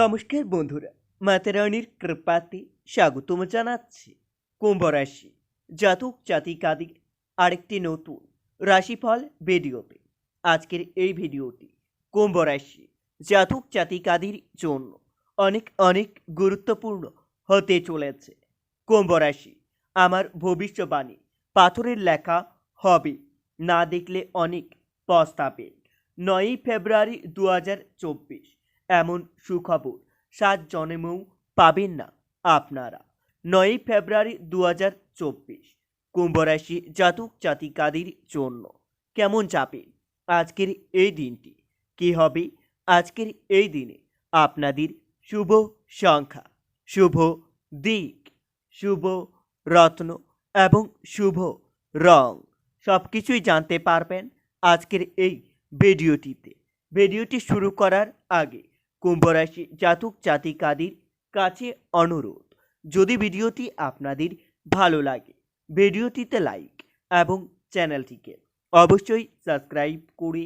নমস্কার বন্ধুরা মাতারানির কৃপাতে স্বাগতম জানাচ্ছি কুম্ভ রাশি জাতক জাতিকাদিক আরেকটি নতুন রাশিফল ভিডিওতে। আজকের এই ভিডিওটি কুম্ভ রাশি জাতক জাতিকাদির জন্য অনেক অনেক গুরুত্বপূর্ণ হতে চলেছে। কুম্ভ রাশি আমার ভবিষ্যবাণী পাথরের লেখা হবে, না দেখলে অনেক পস্তাবেন নয়ই ফেব্রুয়ারি দু হাজার চব্বিশ এমন সুখবর। সাত জন্মেও পাবেন না আপনারা। নয়ই ফেব্রুয়ারি দু হাজার চব্বিশ কুম্ভরাশি জাতক জাতিকাদের জন্য। কেমন যাবে আজকের এই দিনটি? কি হবে আজকের এই দিনে? আপনাদের শুভ সংখ্যা, শুভ দিক, শুভ রত্ন এবং শুভ রং। সব কিছুই জানতে পারবেন আজকের এই ভিডিওটিতে। ভিডিওটি শুরু করার আগে কুম্ভরাশি জাতক জাতিকাদের কাছে অনুরোধ। যদি ভিডিওটি আপনাদের ভালো লাগে, ভিডিওটিতে লাইক এবং চ্যানেলটিকে অবশ্যই সাবস্ক্রাইব করে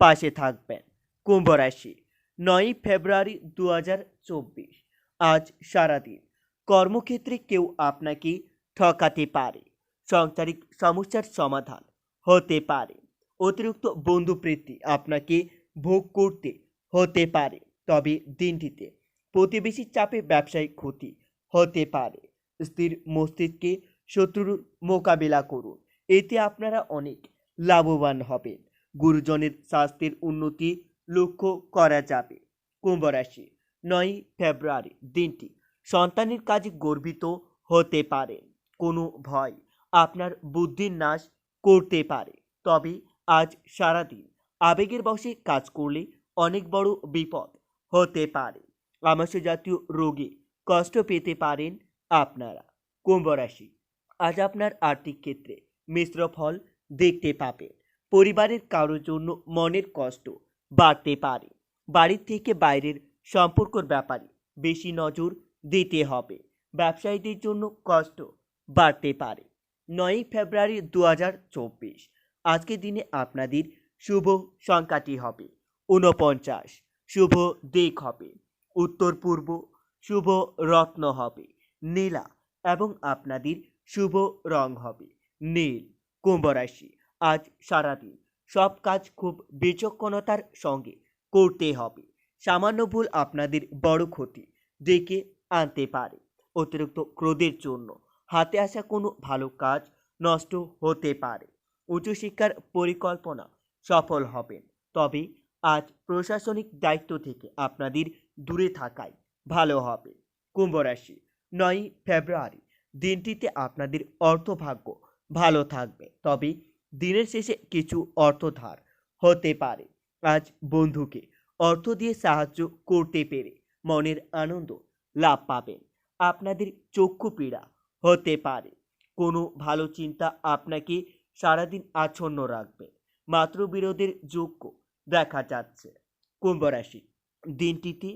পাশে থাকবেন। কুম্ভরাশি নয়ই ফেব্রুয়ারি দু হাজার চব্বিশ। আজ সারাদিন কর্মক্ষেত্রে কেউ আপনাকে ঠকাতে পারে, সাংসারিক সমস্যার সমাধান হতে পারে, অতিরিক্ত বন্ধুপ্রীতি আপনাকে ভোগ করতে হতে পারে। তবে দিনটিতে প্রতিবেশীর চাপে ব্যবসায়িক ক্ষতি হতে পারে। স্থির মস্তিষ্কে শত্রুর মোকাবিলা করুন, এতে আপনারা অনেক লাভবান হবেন। গুরুজনের স্বাস্থ্যের উন্নতি লক্ষ্য করা যাবে। কুম্ভ রাশি, নয় ফেব্রুয়ারি, দিনটি সন্তানের কাজে গর্বিত হতে পারেন কোনো ভয় আপনার বুদ্ধির নাশ করতে পারে। তবে আজ সারাদিন আবেগের বশে কাজ করলে অনেক বড় বিপদ হতে পারে। আমাশয় জাতীয় রোগে কষ্ট পেতে পারেন আপনারা। কুম্ভ রাশি। আজ আপনার আর্থিক ক্ষেত্রে মিশ্র ফল দেখতে পাবেন। পরিবারের কারোর জন্য মনের কষ্ট বাড়তে পারে। বাড়ির থেকে বাইরের সম্পর্কর ব্যাপারে বেশি নজর দিতে হবে। ব্যবসায়ীদের জন্য কষ্ট বাড়তে পারে। নয়ই ফেব্রুয়ারি দু হাজার চব্বিশ। আজকের দিনে আপনাদের শুভ সংখ্যাটি হবে ঊনপঞ্চাশ। শুভ দিক হবে। উত্তর পূর্ব, শুভ রত্ন হবে। নীলা এবং আপনাদের শুভ রং হবে। নীল, কুম্ভ রাশি, আজ সারাদিন সব কাজ খুব বিচক্ষণতার সঙ্গে করতে হবে। সামান্য ভুল আপনাদের বড় ক্ষতি ডেকে আনতে পারে। অতিরিক্ত ক্রোধের জন্য হাতে আসা কোনো ভালো কাজ নষ্ট হতে পারে। উচ্চশিক্ষার পরিকল্পনা সফল হবেন। তবে আজ প্রশাসনিক দায়িত্ব থেকে আপনাদের দূরে থাকাই ভালো হবে। কুম্ভ রাশি নয় ফেব্রুয়ারি, দিনটিতে আপনাদের অর্থভাগ্য ভালো থাকবে। তবে দিনের শেষে কিছু অর্থ ধার হতে পারে। আজ বন্ধুকে অর্থ দিয়ে সাহায্য করতে পেরে মনের আনন্দ লাভ পাবেন। আপনাদের চক্ষু পীড়া হতে পারে। কোনো ভালো চিন্তা আপনাকে সারাদিন আচ্ছন্ন রাখবে। মাত্র বিরোধের যোগ্য দেখা যাচ্ছে। কুম্ভ রাশি, দিনটিতে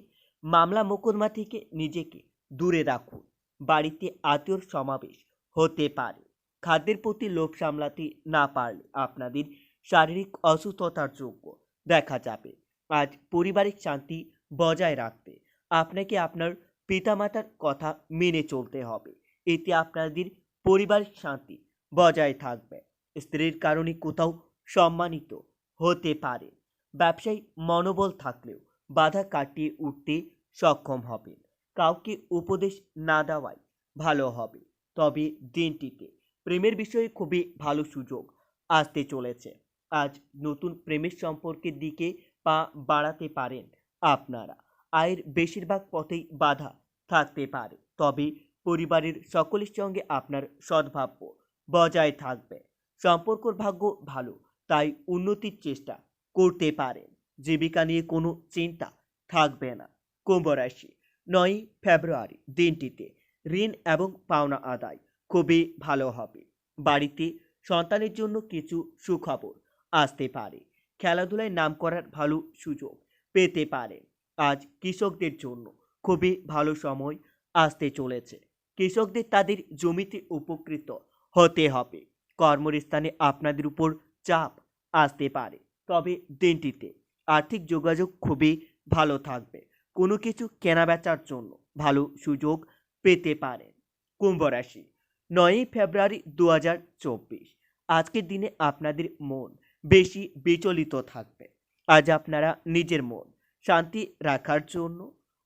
মামলা মোকদ্দমা থেকে নিজেকে দূরে রাখুন। বাড়িতে আত্মীয়র সমাবেশ হতে পারে। খাদ্যের প্রতি লোভ সামলাতে না পারলে আপনাদের শারীরিক অসুস্থতার যোগ্য দেখা যাবে। আজ পারিবারিক শান্তি বজায় রাখতে আপনাকে আপনার পিতামাতার কথা মেনে চলতে হবে। এতে আপনাদের পারিবারিক শান্তি বজায় থাকবে। স্ত্রীর কারণে কোথাও সম্মানিত হতে পারে। ব্যবসায়ী মনোবল থাকলেও বাধা কাটিয়ে উঠতে সক্ষম হবেন। কাউকে উপদেশ না দেওয়াই ভালো হবে। তবে দিনটিতে প্রেমের বিষয়ে খুবই ভালো সুযোগ আসতে চলেছে। আজ নতুন প্রেমের সম্পর্কের দিকে পা বাড়াতে পারেন আপনারা। আয়ের বেশিরভাগ পথেই বাধা থাকতে পারে। তবে পরিবারের সকলের সঙ্গে আপনার সদ্ভাব্য বজায় থাকবে। সম্পর্কর ভাগ্য ভালো, তাই উন্নতির চেষ্টা করতে পারেন। জীবিকা নিয়ে কোনো চিন্তা থাকবে না। কুম্ভ রাশি, নয়ই ফেব্রুয়ারি দিনটিতে ঋণ এবং পাওনা আদায় খুবই ভালো হবে। বাড়িতে সন্তানের জন্য কিছু সুখবর আসতে পারে। খেলাধুলায় নাম করার ভালো সুযোগ পেতে পারে। আজ কৃষকদের জন্য খুবই ভালো সময় আসতে চলেছে। কৃষকদের তাদের জমিতে উপকৃত হতে হবে। কর্মস্থানে আপনাদের উপর চাপ আসতে পারে। তবে দিনটিতে আর্থিক যোগাযোগ খুবই ভালো থাকবে। কোনো কিছু কেনাবেচার জন্য ভালো সুযোগ পেতে পারেন। কুম্ভ রাশি, নয়ই ফেব্রুয়ারি দু হাজার চব্বিশ। আজকের দিনে আপনাদের মন বেশি বিচলিত থাকবে। আজ আপনারা নিজের মন শান্তি রাখার জন্য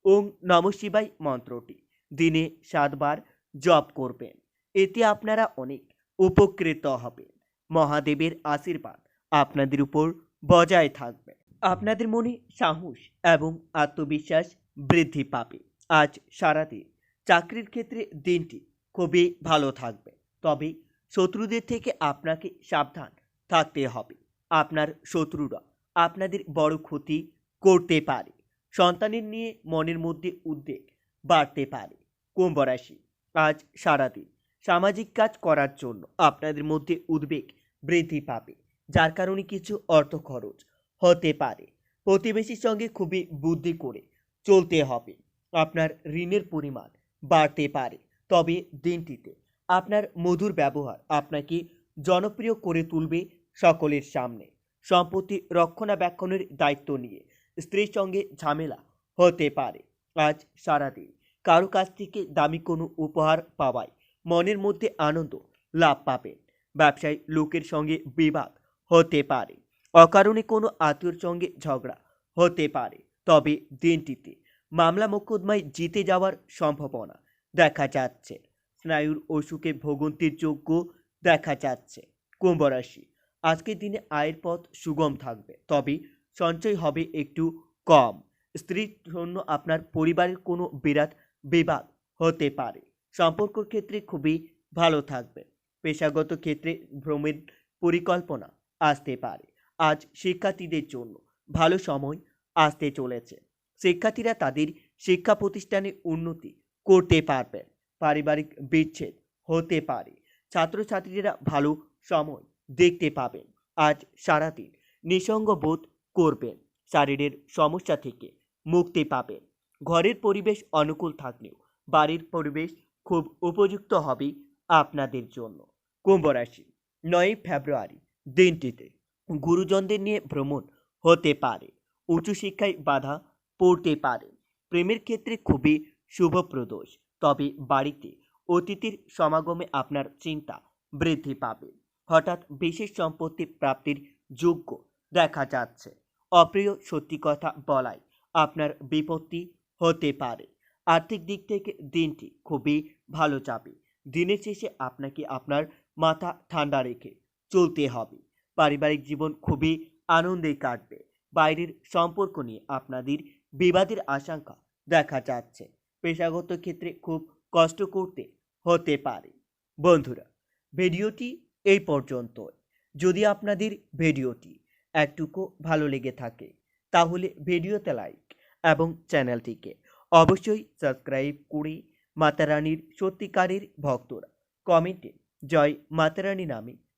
ওং নম শিবাই মন্ত্রটি দিনে সাতবার জপ করবেন। এতে আপনারা অনেক উপকৃত হবেন। মহাদেবের আশীর্বাদ আপনাদের উপর বজায় থাকবে। আপনাদের মনে সাহস এবং আত্মবিশ্বাস বৃদ্ধি পাবে। আজ সারাদিন চাকরির ক্ষেত্রে দিনটি খুবই ভালো থাকবে। তবে শত্রুদের থেকে আপনাকে সাবধান থাকতে হবে। আপনার শত্রুরা আপনাদের বড় ক্ষতি করতে পারে। সন্তানের নিয়ে মনের মধ্যে উদ্বেগ বাড়তে পারে। কুম্ভ রাশি, আজ সারাদিন সামাজিক কাজ করার জন্য আপনাদের মধ্যে উদ্বেগ বৃদ্ধি পাবে। যার কারণে কিছু অর্থ খরচ হতে পারে। প্রতিবেশীর সঙ্গে খুবই বুদ্ধি করে চলতে হবে। আপনার ঋণের পরিমাণ বাড়তে পারে। তবে দিনটিতে আপনার মধুর ব্যবহার আপনাকে জনপ্রিয় করে তুলবে সকলের সামনে। সম্পত্তি রক্ষণাবেক্ষণের দায়িত্ব নিয়ে স্ত্রীর সঙ্গে ঝামেলা হতে পারে। আজ সারাদিন কারও কাছ থেকে দামি কোনো উপহার পাওয়ায় মনের মধ্যে আনন্দ লাভ পাবেন। ব্যবসায়ী লোকের সঙ্গে বিবাদ হতে পারে। অকারণে কোনো আত্মীয়র সঙ্গে ঝগড়া হতে পারে। তবে দিনটিতে মামলা মোকদ্দমায় জিতে যাওয়ার সম্ভাবনা দেখা যাচ্ছে। স্নায়ুর অসুখে ভোগন্তির যোগ্য দেখা যাচ্ছে। কুম্ভ রাশি আজকের দিনে আয়ের পথ সুগম থাকবে, তবে সঞ্চয় হবে একটু কম। স্ত্রীর জন্য আপনার পরিবারের কোনো বিরাট বিবাদ হতে পারে। সম্পর্কর ক্ষেত্রে খুবই ভালো থাকবে। পেশাগত ক্ষেত্রে ভ্রমের পরিকল্পনা আসতে পারে। আজ শিক্ষার্থীদের জন্য ভালো সময় আসতে চলেছে। শিক্ষার্থীরা তাদের শিক্ষা প্রতিষ্ঠানে উন্নতি করতে পারবেন পারিবারিক বিচ্ছেদ হতে পারে। ছাত্রছাত্রীরা ভালো সময় দেখতে পাবেন। আজ সারাদিন নিঃসঙ্গ বোধ করবেন। শারীরের সমস্যা থেকে মুক্তি পাবেন। ঘরের পরিবেশ অনুকূল থাকলেও বাড়ির পরিবেশ খুব উপযুক্ত হবে আপনাদের জন্য। কুম্ভ রাশি, নয় ফেব্রুয়ারি। দিনটিতে গুরুজনদের নিয়ে ভ্রমণ হতে পারে। উচ্চশিক্ষায় বাধা পড়তে পারে। প্রেমের ক্ষেত্রে খুবই শুভপ্রদোষ তবে বাড়িতে অতিথির সমাগমে আপনার চিন্তা বৃদ্ধি পাবে। হঠাৎ বিশেষ সম্পত্তি প্রাপ্তির যোগ্য দেখা যাচ্ছে। অপ্রিয় সত্যি কথা বলায় আপনার বিপত্তি হতে পারে। আর্থিক দিক থেকে দিনটি খুবই ভালো যাবে। দিনের শেষে আপনাকে আপনার মাথা ঠান্ডা রেখে চলতে হবে। পারিবারিক জীবন খুবই আনন্দে কাটবে। বাইরের সম্পর্ক নিয়ে আপনাদের বিবাদের আশঙ্কা দেখা যাচ্ছে। পেশাগত ক্ষেত্রে খুব কষ্ট করতে হতে পারে। বন্ধুরা, ভিডিওটি এই পর্যন্ত যদি আপনাদের ভিডিওটি একটুকু ভালো লেগে থাকে, তাহলে ভিডিওতে লাইক এবং চ্যানেলটিকে অবশ্যই সাবস্ক্রাইব করে মাতারানির সত্যিকারের ভক্তরা। কমেন্টে জয় মাতারানী নামে